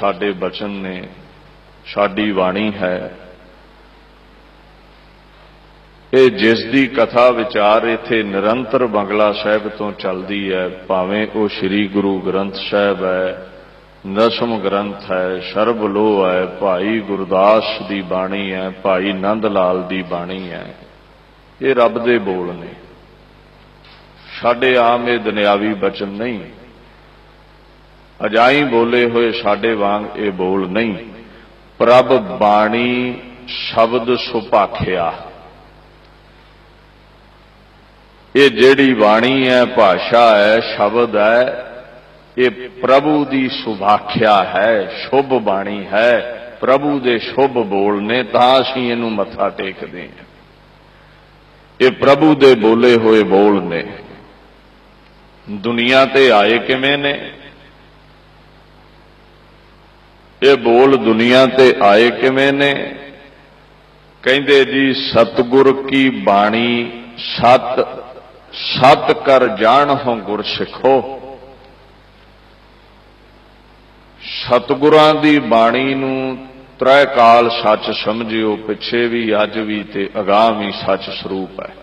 ਸਾਡੇ ਬਚਨ ਨੇ ਸਾਡੀ ਬਾਣੀ ਹੈ। ਇਹ ਜਿਸ ਦੀ ਕਥਾ ਵਿਚਾਰ ਇੱਥੇ ਨਿਰੰਤਰ ਬੰਗਲਾ ਸਾਹਿਬ ਤੋਂ ਚੱਲਦੀ ਹੈ, ਭਾਵੇਂ ਉਹ ਸ੍ਰੀ ਗੁਰੂ ਗ੍ਰੰਥ ਸਾਹਿਬ ਹੈ ਨਸਮ ਗ੍ਰੰਥ ਹੈ, ਸਰਬ ਲੋਹ ਹੈ, ਭਾਈ ਗੁਰਦਾਸ ਦੀ ਬਾਣੀ ਹੈ, ਭਾਈ ਨੰਦ ਲਾਲ ਦੀ ਬਾਣੀ ਹੈ। ਇਹ ਰੱਬ ਦੇ ਬੋਲ ਨੇ। ਸਾਡੇ ਆਮ ਇਹ ਦੁਨਿਆਵੀ ਬਚਨ ਨਹੀਂ। ਅਜਾਈ ਬੋਲੇ ਹੋਏ ਸਾਡੇ ਵਾਂਗ ਇਹ ਬੋਲ ਨਹੀਂ। ਪ੍ਰਭ ਬਾਣੀ ਸ਼ਬਦ ਸੁਭਾਖਿਆ ਇਹ ਜਿਹੜੀ ਬਾਣੀ ਹੈ, ਭਾਸ਼ਾ ਹੈ, ਸ਼ਬਦ ਹੈ, ਇਹ ਪ੍ਰਭੂ ਦੀ ਸੁਭਾਖਿਆ ਹੈ, ਸ਼ੁਭ ਬਾਣੀ ਹੈ। ਪ੍ਰਭੂ ਦੇ ਸ਼ੁਭ ਬੋਲ ਨੇ ਤਾਂ ਅਸੀਂ ਇਹਨੂੰ ਮੱਥਾ ਟੇਕਦੇ ਹਾਂ। ਇਹ ਪ੍ਰਭੂ ਦੇ ਬੋਲੇ ਹੋਏ ਬੋਲ ਨੇ। ਦੁਨੀਆ ਤੇ ਆਏ ਕਿਵੇਂ ਨੇ? ਇਹ ਬੋਲ ਦੁਨੀਆ ਤੇ ਆਏ ਕਿਵੇਂ ਨੇ? ਕਹਿੰਦੇ ਜੀ, ਸਤਗੁਰ ਕੀ ਬਾਣੀ? ਸਤ ਸਤ ਕਰ ਜਾਣ ਹੋ ਗੁਰ ਸਿੱਖੋ। ਸਤਗੁਰਾਂ ਦੀ ਬਾਣੀ ਨੂੰ ਤ੍ਰੈ ਕਾਲ ਸੱਚ ਸਮਝਿਓ, ਪਿੱਛੇ ਵੀ ਅੱਜ ਵੀ ਤੇ ਅਗਾਹ ਵੀ ਸੱਚ ਸਰੂਪ ਹੈ।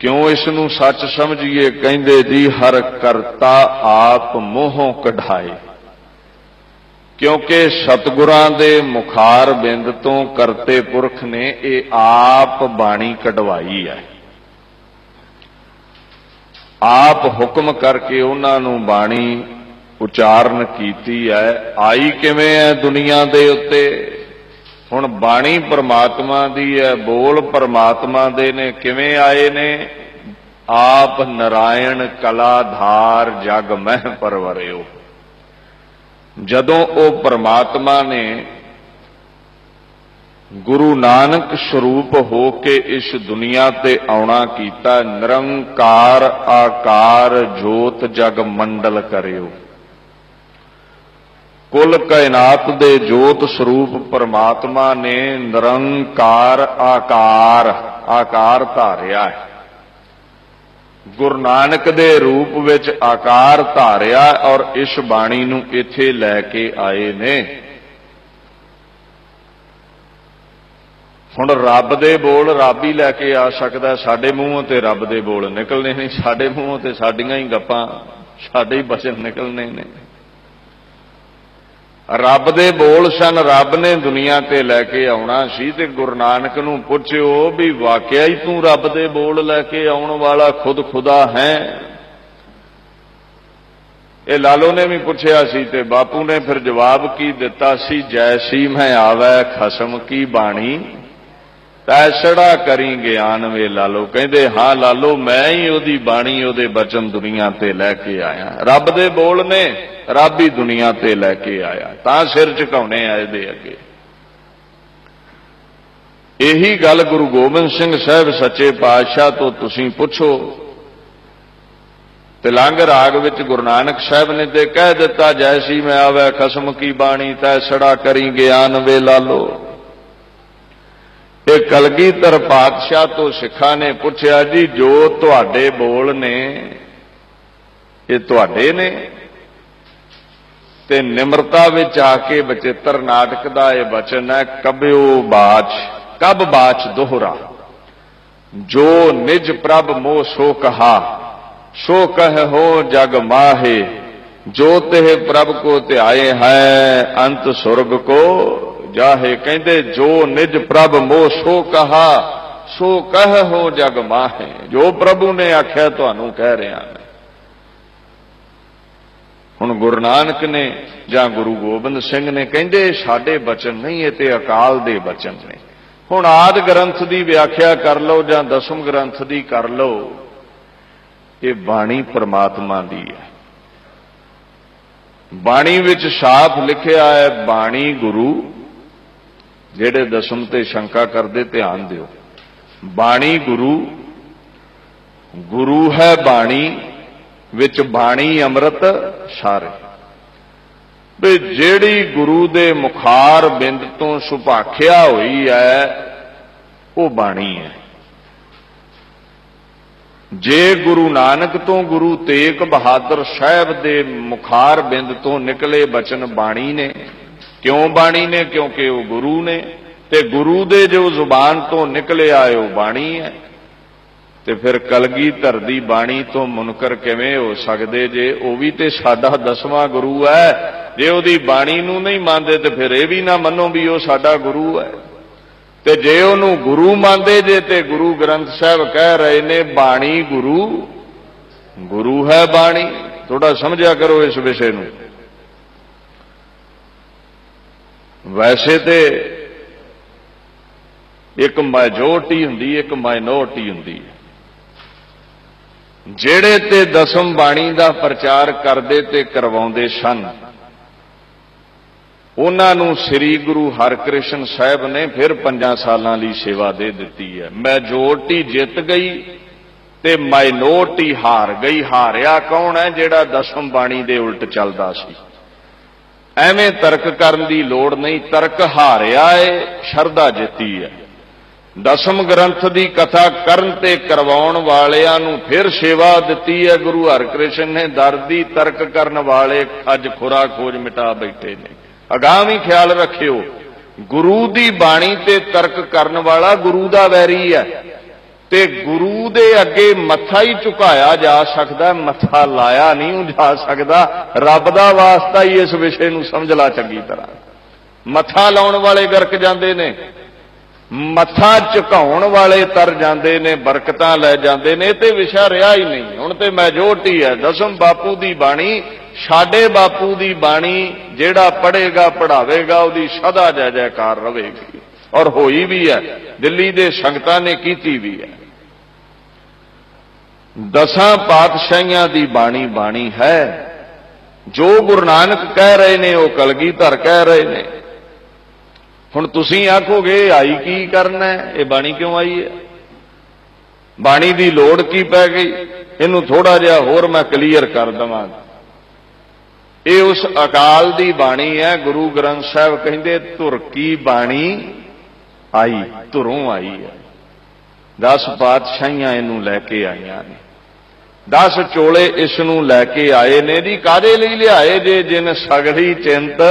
ਕਿਉਂ ਇਸ ਨੂੰ ਸੱਚ ਸਮਝੀਏ? ਕਹਿੰਦੇ ਜੀ, ਹਰ ਕਰਤਾ ਆਪ ਮੋਹੋਂ ਕਢਾਏ। ਕਿਉਂਕਿ ਸਤਗੁਰਾਂ ਦੇ ਮੁਖਾਰ ਬਿੰਦ ਤੋਂ ਕਰਤੇ ਪੁਰਖ ਨੇ ਇਹ ਆਪ ਬਾਣੀ ਕਢਵਾਈ ਹੈ। ਆਪ ਹੁਕਮ ਕਰਕੇ ਉਹਨਾਂ ਨੂੰ ਬਾਣੀ ਉਚਾਰਨ ਕੀਤੀ ਹੈ। ਆਈ ਕਿਵੇਂ ਹੈ ਦੁਨੀਆ ਦੇ ਉੱਤੇ? ਹੁਣ ਬਾਣੀ ਪਰਮਾਤਮਾ ਦੀ ਹੈ, ਬੋਲ ਪਰਮਾਤਮਾ ਦੇ ਨੇ, ਕਿਵੇਂ ਆਏ ਨੇ? ਆਪ ਨਰਾਇਣ ਕਲਾਧਾਰ ਜਗ ਮਹਿ ਪਰਵਰਿਓ। ਜਦੋਂ ਉਹ ਪਰਮਾਤਮਾ ਨੇ ਗੁਰੂ ਨਾਨਕ ਸਰੂਪ ਹੋ ਕੇ ਇਸ ਦੁਨੀਆ ਤੇ ਆਉਣਾ ਕੀਤਾ, ਨਿਰੰਕਾਰ ਆਕਾਰ ਜੋਤ ਜਗ ਮੰਡਲ ਕਰਿਓ। ਕੁੱਲ ਕਾਇਨਾਤ ਦੇ ਜੋਤ ਸਰੂਪ ਪਰਮਾਤਮਾ ਨੇ ਨਿਰੰਕਾਰ ਆਕਾਰ ਆਕਾਰ ਧਾਰਿਆ ਹੈ। ਗੁਰੂ ਨਾਨਕ ਦੇ ਰੂਪ ਵਿੱਚ ਆਕਾਰ ਧਾਰਿਆ ਔਰ ਇਸ ਬਾਣੀ ਨੂੰ ਇੱਥੇ ਲੈ ਕੇ ਆਏ ਨੇ। ਹੁਣ ਰੱਬ ਦੇ ਬੋਲ ਰੱਬ ਹੀ ਲੈ ਕੇ ਆ ਸਕਦਾ, ਸਾਡੇ ਮੂੰਹੋਂ ਤੇ ਰੱਬ ਦੇ ਬੋਲ ਨਿਕਲਨੇ ਨਹੀਂ ਸਾਡੇ ਮੂੰਹੋਂ ਤੇ ਸਾਡੀਆਂ ਹੀ ਗੱਪਾਂ, ਸਾਡੇ ਹੀ ਬਚਨ ਨਿਕਲਨੇ ਨੇ। ਰੱਬ ਦੇ ਬੋਲ ਸਨ, ਰੱਬ ਨੇ ਦੁਨੀਆ ਤੇ ਲੈ ਕੇ ਆਉਣਾ ਸੀ ਤੇ ਗੁਰੂ ਨਾਨਕ ਨੂੰ ਪੁੱਛਿਓ ਵੀ ਵਾਕਿਆ ਹੀ ਤੂੰ ਰੱਬ ਦੇ ਬੋਲ ਲੈ ਕੇ ਆਉਣ ਵਾਲਾ ਖੁਦ ਖੁਦਾ ਹੈ? ਇਹ ਲਾਲੋ ਨੇ ਵੀ ਪੁੱਛਿਆ ਸੀ ਤੇ ਬਾਪੂ ਨੇ ਫਿਰ ਜਵਾਬ ਕੀ ਦਿੱਤਾ ਸੀ ਜੈਸੀ ਮੈਂ ਆਵੈ ਖਸਮ ਕੀ ਬਾਣੀ? ਤੈਸੜਾ ਕਰੀ ਗਿਆਨ ਵੇ ਲਾਲੋ। ਕਹਿੰਦੇ, ਹਾਂ ਲਾਲੋ, ਮੈਂ ਹੀ ਉਹਦੀ ਬਾਣੀ, ਉਹਦੇ ਬਚਨ ਦੁਨੀਆ ਤੇ ਲੈ ਕੇ ਆਇਆ। ਰੱਬ ਦੇ ਬੋਲ ਨੇ, ਰੱਬ ਹੀ ਦੁਨੀਆ ਤੇ ਲੈ ਕੇ ਆਇਆ। ਤਾਂ ਸਿਰ ਝੁਕਾਉਣੇ ਆ ਇਹਦੇ ਅੱਗੇ। ਇਹੀ ਗੱਲ ਗੁਰੂ ਗੋਬਿੰਦ ਸਿੰਘ ਸਾਹਿਬ ਸੱਚੇ ਪਾਤਸ਼ਾਹ ਤੋਂ ਤੁਸੀਂ ਪੁੱਛੋ। ਤਿਲੰਗ ਰਾਗ ਵਿੱਚ ਗੁਰੂ ਨਾਨਕ ਸਾਹਿਬ ਨੇ ਤੇ ਕਹਿ ਦਿੱਤਾ ਜੈਸੀ ਮੈਂ ਆਵੇ ਖਸਮ ਕੀ ਬਾਣੀ, ਤੈ ਸੜਾ ਕਰੀ ਗਿਆਨ ਵੇ ਲਾਲੋ। ਇਹ ਕਲਗੀਧਰ ਪਾਤਸ਼ਾਹ ਤੋਂ ਸਿੱਖਾਂ ਨੇ ਪੁੱਛਿਆ, ਜੀ, ਜੋ ਤੁਹਾਡੇ ਬੋਲ ਨੇ, ਇਹ ਤੁਹਾਡੇ ਨੇ? ਤੇ ਨਿਮਰਤਾ ਵਿੱਚ ਆ ਕੇ ਬਚਿੱਤਰ ਨਾਟਕ ਦਾ ਇਹ ਬਚਨ ਹੈ ਕਬਿਓ ਬਾਚ, ਕਬ ਬਾਚ ਦੋਹਰਾ, ਜੋ ਨਿਜ ਪ੍ਰਭ ਮੋ ਸੋ ਕਹਾ, ਸੋ ਕਹਿ ਹੋ ਜਗ ਮਾਹੇ, ਜੋ ਤੇ ਪ੍ਰਭ ਕੋ ਧਿਆਏ ਹੈ, ਅੰਤ ਸੁਰਗ ਕੋ ਜਾਹੇ, ਕਹਿੰਦੇ, ਜੋ ਨਿਜ ਪ੍ਰਭ ਮੋਹ ਸੋ ਕਹਾ, ਸੋ ਕਹਿ ਹੋ ਜਗ ਮਾਹੇ। ਜੋ ਪ੍ਰਭੂ ਨੇ ਆਖਿਆ, ਤੁਹਾਨੂੰ ਕਹਿ ਰਿਹਾ ਮੈਂ। ਹੁਣ ਗੁਰੂ ਨਾਨਕ ਨੇ ਜਾਂ ਗੁਰੂ ਗੋਬਿੰਦ ਸਿੰਘ ਨੇ ਕਹਿੰਦੇ, ਸਾਡੇ ਬਚਨ ਨਹੀਂ, ਇਹ ਤੇ ਅਕਾਲ ਦੇ ਬਚਨ ਨੇ। ਹੁਣ ਆਦ ਗ੍ਰੰਥ ਦੀ ਵਿਆਖਿਆ ਕਰ ਲਓ ਜਾਂ ਦਸਮ ਗ੍ਰੰਥ ਦੀ ਕਰ ਲਓ, ਇਹ ਬਾਣੀ ਪ੍ਰਮਾਤਮਾ ਦੀ ਹੈ। ਬਾਣੀ ਵਿੱਚ ਸਾਫ਼ ਲਿਖਿਆ ਹੈ, ਬਾਣੀ ਗੁਰੂ ਜਿਹੜੇ ਦਸਮ ਤੇ ਸ਼ੰਕਾ ਕਰਦੇ, ਧਿਆਨ ਦਿਓ। ਬਾਣੀ ਗੁਰੂ ਗੁਰੂ ਹੈ ਬਾਣੀ, ਵਿੱਚ ਬਾਣੀ, ਅੰਮ੍ਰਿਤ, ਸਾਰੇ। ਵੀ ਜਿਹੜੀ ਗੁਰੂ ਦੇ ਮੁਖਾਰ ਬਿੰਦ ਤੋਂ ਸੁਭਾਖਿਆ ਹੋਈ ਹੈ, ਉਹ ਬਾਣੀ ਹੈ। ਜੇ ਗੁਰੂ ਨਾਨਕ ਤੋਂ ਗੁਰੂ ਤੇਗ ਬਹਾਦਰ ਸਾਹਿਬ ਦੇ ਮੁਖਾਰ ਬਿੰਦ ਤੋਂ ਨਿਕਲੇ ਬਚਨ ਬਾਣੀ ਨੇ ਕਿਉਂ ਬਾਣੀ ਨੇ? ਕਿਉਂਕਿ ਉਹ ਗੁਰੂ ਨੇ। ਤੇ ਗੁਰੂ ਦੇ ਜੋ ਜ਼ੁਬਾਨ ਤੋਂ ਨਿਕਲੇ ਆਏ ਉਹ ਬਾਣੀ ਹੈ। ਤੇ ਫਿਰ ਕਲਗੀ ਧਰ ਦੀ ਬਾਣੀ ਤੋਂ ਮੁਨਕਰ ਕਿਵੇਂ ਹੋ ਸਕਦੇ ਜੇ? ਉਹ ਵੀ ਤੇ ਸਾਡਾ ਦਸਵਾਂ ਗੁਰੂ ਹੈ। ਜੇ ਉਹਦੀ ਬਾਣੀ ਨੂੰ ਨਹੀਂ ਮੰਨਦੇ, ਤੇ ਫਿਰ ਇਹ ਵੀ ਨਾ ਮੰਨੋ ਵੀ ਉਹ ਸਾਡਾ ਗੁਰੂ ਹੈ। ਤੇ ਜੇ ਉਹਨੂੰ ਗੁਰੂ ਮੰਨਦੇ ਜੇ, ਤੇ ਗੁਰੂ ਗ੍ਰੰਥ ਸਾਹਿਬ ਕਹਿ ਰਹੇ ਨੇ, ਬਾਣੀ ਗੁਰੂ ਗੁਰੂ ਹੈ ਬਾਣੀ। ਥੋੜਾ ਸਮਝਿਆ ਕਰੋ ਇਸ ਵਿਸ਼ੇ ਨੂੰ। ਵੈਸੇ ਤੇ ਇੱਕ ਮੈਜੋਰਟੀ ਹੁੰਦੀ, ਇੱਕ ਮਾਈਨੋਰਟੀ ਹੁੰਦੀ ਹੈ। ਜਿਹੜੇ ਤੇ ਦਸਮ ਬਾਣੀ ਦਾ ਪ੍ਰਚਾਰ ਕਰਦੇ ਤੇ ਕਰਵਾਉਂਦੇ ਸਨ, ਉਹਨਾਂ ਨੂੰ ਸ੍ਰੀ ਗੁਰੂ ਹਰਕ੍ਰਿਸ਼ਨ ਸਾਹਿਬ ਨੇ ਫਿਰ ਪੰਜਾਂ ਸਾਲਾਂ ਲਈ ਸੇਵਾ ਦੇ ਦਿੱਤੀ ਹੈ। ਮੈਜੋਰਟੀ ਜਿੱਤ ਗਈ ਤੇ ਮਾਈਨੋਰਟੀ ਹਾਰ ਗਈ। ਹਾਰਿਆ ਕੌਣ ਹੈ ਜਿਹੜਾ ਦਸਮ ਬਾਣੀ ਦੇ ਉਲਟ ਚੱਲਦਾ ਸੀ? ਐਵੇਂ ਤਰਕ ਕਰਨ ਦੀ ਲੋੜ ਨਹੀਂ, ਤਰਕ ਹਾਰਿਆ ਏ, ਸ਼ਰਧਾ ਜਿੱਤੀ ਹੈ ਦਸਮ ਗ੍ਰੰਥ ਦੀ ਕਥਾ ਕਰਨ ਤੇ ਕਰਵਾਉਣ ਵਾਲਿਆਂ ਨੂੰ ਫਿਰ ਸੇਵਾ ਦਿੱਤੀ ਹੈ ਗੁਰੂ ਹਰਕ੍ਰਿਸ਼ਨ ਨੇ ਦਰਦੀ ਤਰਕ ਕਰਨ ਵਾਲੇ ਅੱਜ ਖੁਰਾ ਖੋਜ ਮਿਟਾ ਬੈਠੇ ਨੇ। ਅਗਾਮੀ ਖਿਆਲ ਰੱਖਿਓ, ਗੁਰੂ ਦੀ ਬਾਣੀ ਤੇ ਤਰਕ ਕਰਨ ਵਾਲਾ ਗੁਰੂ ਦਾ ਵੈਰੀ ਹੈ ਤੇ ਗੁਰੂ ਦੇ ਅੱਗੇ ਮੱਥਾ ਹੀ ਝੁਕਾਇਆ ਜਾ ਸਕਦਾ, ਮੱਥਾ ਲਾਇਆ ਨਹੀਂ ਜਾ ਸਕਦਾ, ਰੱਬ ਦਾ ਵਾਸਤਾ ਹੀ ਇਸ ਵਿਸ਼ੇ ਨੂੰ ਸਮਝ ਲਾ ਚੰਗੀ ਤਰ੍ਹਾਂ। ਮੱਥਾ ਲਾਉਣ ਵਾਲੇ ਗਰਕ ਜਾਂਦੇ ਨੇ, ਮੱਥਾ ਝੁਕਾਉਣ ਵਾਲੇ ਤਰ ਜਾਂਦੇ ਨੇ, ਬਰਕਤਾਂ ਲੈ ਜਾਂਦੇ ਨੇ ਤੇ ਵਿਸ਼ਾ ਰਿਹਾ ਹੀ ਨਹੀਂ। ਹੁਣ ਤੇ ਮੈਜੋਰਟੀ ਹੈ, ਦਸਮ ਬਾਪੂ ਦੀ ਬਾਣੀ, ਸਾਡੇ ਬਾਪੂ ਦੀ ਬਾਣੀ, ਜਿਹੜਾ ਪੜ੍ਹੇਗਾ, ਪੜ੍ਹਾਵੇਗਾ, ਉਹਦੀ ਸਦਾ ਜੈ ਜੈਕਾਰ ਰਹੇਗੀ ਔਰ ਹੋਈ ਵੀ ਹੈ। ਦਿੱਲੀ ਦੇ ਸੰਗਤਾਂ ਨੇ ਕੀਤੀ ਵੀ ਹੈ। ਦਸਾਂ ਪਾਤਸ਼ਾਹੀਆਂ ਦੀ ਬਾਣੀ ਬਾਣੀ ਹੈ। ਜੋ ਗੁਰੂ ਨਾਨਕ ਕਹਿ ਰਹੇ ਨੇ, ਉਹ ਕਲਗੀਧਰ ਕਹਿ ਰਹੇ ਨੇ। ਹੁਣ ਤੁਸੀਂ ਆਖੋਗੇ, ਆਈ ਕੀ ਕਰਨਾ ਇਹ ਬਾਣੀ ਕਿਉਂ ਆਈ ਹੈ? ਬਾਣੀ ਦੀ ਲੋੜ ਕੀ ਪੈ ਗਈ? ਇਹਨੂੰ ਥੋੜਾ ਜਿਹਾ ਹੋਰ ਮੈਂ ਕਲੀਅਰ ਕਰ ਦਵਾਂ। ਇਹ ਉਸ ਅਕਾਲ ਦੀ ਬਾਣੀ ਹੈ। ਗੁਰੂ ਗ੍ਰੰਥ ਸਾਹਿਬ ਕਹਿੰਦੇ, ਧੁਰ ਕੀ ਬਾਣੀ? ਆਈ, ਧੁਰੋਂ ਆਈ ਹੈ। 10 ਬਾਦਸ਼ਾਹੀਆਂ ਇਹਨੂੰ ਲੈ ਕੇ ਆਈਆਂ ਨੇ। 10 ਚੋਲੇ ਇਸ ਨੂੰ ਲੈ ਕੇ ਆਏ ਨੇ ਜੀ ਕਾਦੇ ਲਈ ਲਿਆਏ ਜੇ ਜਿਨ ਸਗੜੀ ਚਿੰਤ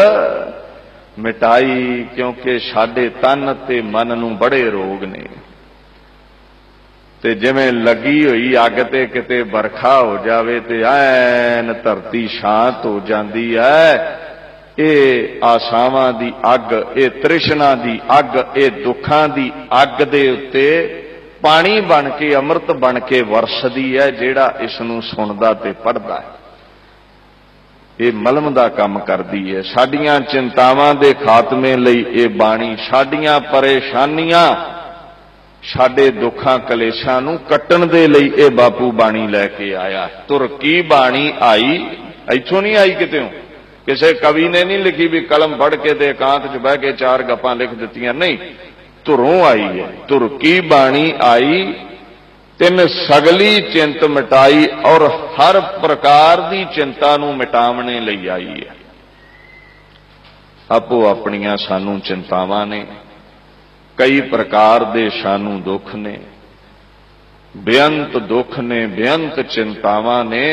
ਮਿਟਾਈ, ਕਿਉਂਕਿ ਸਾਡੇ ਤਨ ਤੇ ਮਨ ਨੂੰ ਬੜੇ ਰੋਗ ਨੇ। ਤੇ ਜਿਵੇਂ ਲੱਗੀ ਹੋਈ ਅੱਗ ਤੇ ਕਿਤੇ ਵਰਖਾ ਹੋ ਜਾਵੇ ਤੇ ਐਨ ਧਰਤੀ ਸ਼ਾਂਤ ਹੋ ਜਾਂਦੀ ਹੈ। ਇਹ ਆਸ਼ਾਵਾਂ ਦੀ ਅੱਗ, ਇਹ ਤ੍ਰਿਸ਼ਨਾ ਦੀ ਅੱਗ, ਇਹ ਦੁੱਖਾਂ ਦੀ ਅੱਗ ਦੇ ਉੱਤੇ ਪਾਣੀ ਬਣ ਕੇ, ਅੰਮ੍ਰਿਤ ਬਣ ਕੇ ਵਰਸਦੀ ਹੈ, ਜਿਹੜਾ ਇਸ ਨੂੰ ਸੁਣਦਾ ਤੇ ਪੜਦਾ ਹੈ। ਇਹ ਮਲਮ ਦਾ ਕੰਮ ਕਰਦੀ ਹੈ। ਸਾਡੀਆਂ ਚਿੰਤਾਵਾਂ ਦੇ ਖਾਤਮੇ ਲਈ ਇਹ ਬਾਣੀ, ਸਾਡੀਆਂ ਪਰੇਸ਼ਾਨੀਆਂ, ਸਾਡੇ ਦੁੱਖਾਂ ਕਲੇਸ਼ਾਂ ਨੂੰ ਕੱਟਣ ਦੇ ਲਈ ਇਹ ਬਾਪੂ ਬਾਣੀ ਲੈ ਕੇ ਆਇਆ। ਤੁਰਕੀ ਬਾਣੀ ਆਈ? ਇੱਥੋਂ ਨਹੀਂ ਆਈ ਕਿਤੇੋਂ? ਕਿਸੇ ਕਵੀ ਨੇ ਨਹੀਂ ਲਿਖੀ ਵੀ ਕਲਮ ਫੜ ਕੇ ਤੇ ਇਕਾਂਤ 'ਚ ਬਹਿ ਕੇ ਚਾਰ ਗੱਪਾਂ ਲਿਖ ਦਿੱਤੀਆਂ। ਨਹੀਂ, ਧੁਰੋਂ ਆਈ ਹੈ ਤੁਰਕੀ ਬਾਣੀ ਆਈ, ਤਿੰਨ ਸਗਲੀ ਚਿੰਤ ਮਿਟਾਈ ਔਰ ਹਰ ਪ੍ਰਕਾਰ ਦੀ ਚਿੰਤਾ ਨੂੰ ਮਿਟਾਵਣੇ ਲਈ ਆਈ ਹੈ ਆਪੋ ਆਪਣੀਆਂ ਸਾਨੂੰ ਚਿੰਤਾਵਾਂ ਨੇ, ਕਈ ਪ੍ਰਕਾਰ ਦੇ ਸਾਨੂੰ ਦੁੱਖ ਨੇ, ਬੇਅੰਤ ਦੁੱਖ ਨੇ, ਬੇਅੰਤ ਚਿੰਤਾਵਾਂ ਨੇ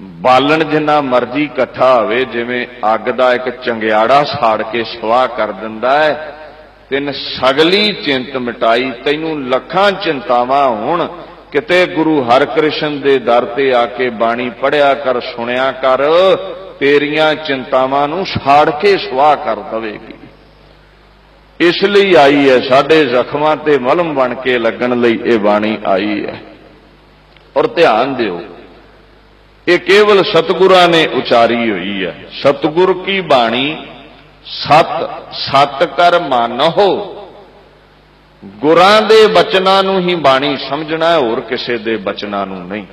ਬਾਲਣ ਜਿੰਨਾ ਮਰਜ਼ੀ ਇਕੱਠਾ ਹੋਵੇ, ਜਿਵੇਂ ਅੱਗ ਦਾ ਇੱਕ ਚੰਗਿਆੜਾ ਸਾੜ ਕੇ ਸਵਾਹ ਕਰ ਦਿੰਦਾ ਹੈ, ਤਿੰਨ ਸਗਲੀ ਚਿੰਤ ਮਿਟਾਈ, ਤੈਨੂੰ ਲੱਖਾਂ ਚਿੰਤਾਵਾਂ ਹੋਣ, ਕਿਤੇ ਗੁਰੂ ਹਰਕ੍ਰਿਸ਼ਨ ਦੇ ਦਰ ਤੇ ਆ ਕੇ ਬਾਣੀ ਪੜਿਆ ਕਰ, ਸੁਣਿਆ ਕਰ, ਤੇਰੀਆਂ ਚਿੰਤਾਵਾਂ ਨੂੰ ਸਾੜ ਕੇ ਸਵਾਹ ਕਰ ਦਵੇਗੀ। ਇਸ ਲਈ ਆਈ ਹੈ, ਸਾਡੇ ਜ਼ਖਮਾਂ ਤੇ ਮਲਮ ਬਣ ਕੇ ਲੱਗਣ ਲਈ ਇਹ ਬਾਣੀ ਆਈ ਹੈ। ਔਰ ਧਿਆਨ ਦਿਓ ਇਹ ਕੇਵਲ ਸਤਿਗੁਰਾਂ ਨੇ ਉਚਾਰੀ ਹੋਈ ਹੈ। ਸਤਿਗੁਰ ਕੀ ਬਾਣੀ? ਸਤ ਸਤ ਕਰ ਮਾਨਹੁ। ਗੁਰਾਂ ਦੇ ਬਚਨਾਂ ਨੂੰ ਹੀ ਬਾਣੀ ਸਮਝਣਾ ਹੋਰ ਕਿਸੇ ਦੇ ਬਚਨਾਂ ਨੂੰ ਨਹੀਂ।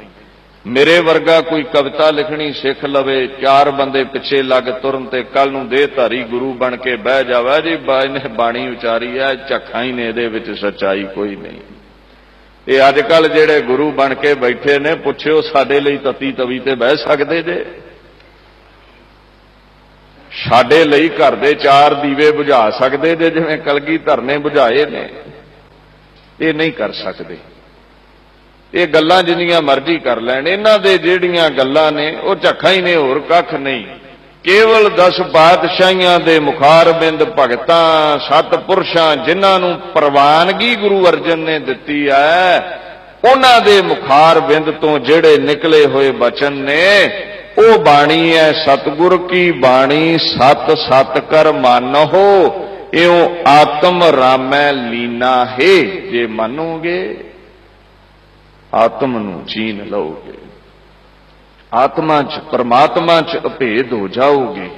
ਮੇਰੇ ਵਰਗਾ ਕੋਈ ਕਵਿਤਾ ਲਿਖਣੀ ਸਿੱਖ ਲਵੇ, ਚਾਰ ਬੰਦੇ ਪਿੱਛੇ ਲੱਗ ਤੁਰਨ ਤੇ ਕੱਲ ਨੂੰ ਦੇਹ ਧਾਰੀ ਗੁਰੂ ਬਣ ਕੇ ਬਹਿ ਜਾਵੇ, ਜੀ ਬਾਈ ਨੇ ਬਾਣੀ ਉਚਾਰੀ ਹੈ, ਝੱਖਾਂ ਹੀ ਨੇ ਇਹਦੇ ਵਿੱਚ, ਸੱਚਾਈ ਕੋਈ ਨਹੀਂ। ਇਹ ਅੱਜ ਕੱਲ ਜਿਹੜੇ ਗੁਰੂ ਬਣ ਕੇ ਬੈਠੇ ਨੇ, ਪੁੱਛਿਓ ਸਾਡੇ ਲਈ ਤਤੀ ਤਵੀ ਤੇ ਬਹਿ ਸਕਦੇ ਜੇ? ਸਾਡੇ ਲਈ ਘਰ ਦੇ ਚਾਰ ਦੀਵੇ ਬੁਝਾ ਸਕਦੇ ਜੇ, ਜਿਵੇਂ ਕਲਗੀ ਧਰਨੇ ਬੁਝਾਏ ਨੇ? ਇਹ ਨਹੀਂ ਕਰ ਸਕਦੇ। ਇਹ ਗੱਲਾਂ ਜਿੰਨੀਆਂ ਮਰਜ਼ੀ ਕਰ ਲੈਣ। ਇਹਨਾਂ ਦੇ ਜਿਹੜੀਆਂ ਗੱਲਾਂ ਨੇ, ਉਹ ਝੱਖਾਂ ਹੀ ਨੇ, ਹੋਰ ਕੱਖ ਨਹੀਂ। ਕੇਵਲ 10 ਪਾਤਸ਼ਾਹੀਆਂ ਦੇ ਮੁਖਾਰਬਿੰਦ ਭਗਤਾਂ ਸਤਪੁਰਸ਼ਾਂ ਜਿਨ੍ਹਾਂ ਨੂੰ ਪ੍ਰਵਾਨਗੀ ਗੁਰੂ ਅਰਜਨ ਨੇ ਦਿੱਤੀ ਹੈ, ਉਹਨਾਂ ਦੇ ਮੁਖਾਰਬਿੰਦ ਤੋਂ ਜਿਹੜੇ ਨਿਕਲੇ ਹੋਏ ਬਚਨ ਨੇ, ਉਹ ਬਾਣੀ ਹੈ, ਸਤਿਗੁਰ ਕੀ ਬਾਣੀ, ਸਤ ਸਤ ਕਰ ਮਾਨੋ ਇਉ ਆਤਮ ਰਾਮੈ ਲੀਨਾ ਹੈ, ਜੇ ਮੰਨੋਗੇ, ਆਤਮ ਨੂੰ ਚੀਨ ਲਓਗੇ। ਆਤਮਾ ਚ ਪਰਮਾਤਮਾ ਚ ਅਭੇਦ ਹੋ ਜਾਓਗੇ।